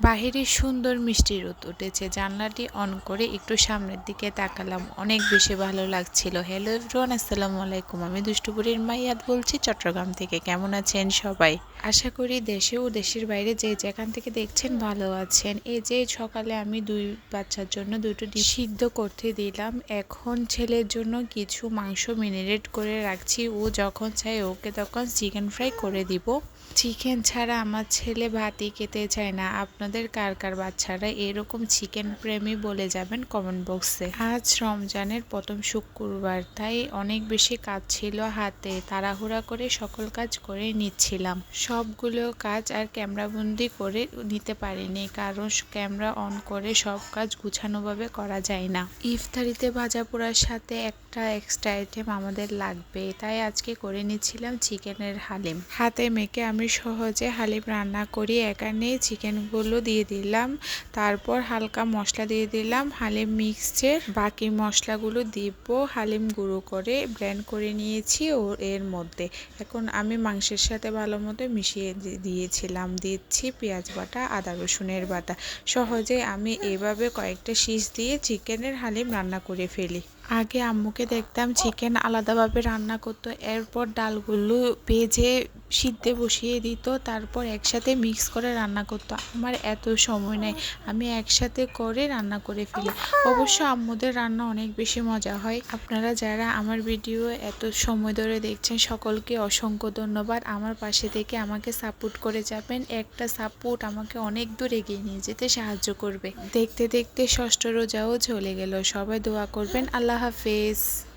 বাহিরে সুন্দর মিষ্টি রোদ উঠেছে। জানলাটি অন করে একটু সামনের দিকে তাকালাম। অনেক বেশি ভালো লাগছিল। হ্যালো এভরিওয়ান, আসসালামু আলাইকুম। আমি দুষ্টুপুরীর মাইয়াদ বলছি, চট্টগ্রাম থেকে। কেমন আছেন সবাই? আশা করি দেশে ও দেশের বাইরে যে যেখান থেকে দেখছেন ভালো আছেন। এই যে সকালে আমি দুই বাচ্চার জন্য দুটো ডিম সিদ্ধ করতে দিলাম। এখন ছেলের জন্য কিছু মাংস মিনারেট করে রাখছি। ও যখন চাই ওকে তখন চিকেন ফ্রাই করে দিব। চিকেন ছাড়া আমার ছেলে ভাতই খেতে চায় না। আপনাদের কার কার বাচ্চারা এরকম চিকেন প্রেমী বলে যাবেন কমেন্ট বক্সে আজ রমজানের প্রথম শুক্রবার, তাই অনেক বেশি কাজ ছিল হাতে। তাড়াহুড়া করে সকল কাজ করে নিচ্ছিলাম। সবগুলো কাজ আর ক্যামেরাবন্দি করে নিতে পারিনি, কারণ ক্যামেরা অন করে সব কাজ গুছানোভাবে করা যায় না। ইফতারিতে ভাজা পোড়ার সাথে একটা এক্সট্রা আইটেম আমাদের লাগবে, তাই আজকে করে নিচ্ছিলাম চিকেনের হালিম। হাতে মেখে আমি সহজে হালিম রান্না করি এখানে চিকেনগুলো দিয়ে দিলাম, তারপর হালকা মশলা দিয়ে দিলাম, হালিম মিক্সের বাকি মশলাগুলো দিব, হালিম গুঁড়ো করে ব্লেন্ড করে নিয়েছি ও এর মধ্যে। এখন আমি মাংসের সাথে ভালো মতো মিশিয়ে দিয়েছিলাম, দিচ্ছি পেঁয়াজ বাটা, আদা রসুনের বাটা। সহজে আমি এভাবে কয়েকটা শীষ দিয়ে চিকেনের হালিম রান্না করে ফেলি। আগে আম্মুকে দেখতাম চিকেন আলাদাভাবে রান্না করতো, এরপর ডালগুলো ভেজে সিদ্ধে বসিয়ে দিত, তারপর একসাথে মিক্স করে রান্না করতো। আমার এত সময় নেই, আমি একসাথে করে রান্না করে ফেলি। অবশ্য আম্মুদের রান্না অনেক বেশি মজা হয়। আপনারা যারা আমার ভিডিও এত সময় ধরে দেখছেন, সকলকে অসংখ্য ধন্যবাদ। আমার পাশে থেকে আমাকে সাপোর্ট করে যাবেন। একটা সাপোর্ট আমাকে অনেক দূর এগিয়ে নিয়ে যেতে সাহায্য করবে। দেখতে দেখতে ষষ্ঠ রোজাও চলে গেল। সবাই দোয়া করবেন। আল্লাহ হাফেজ।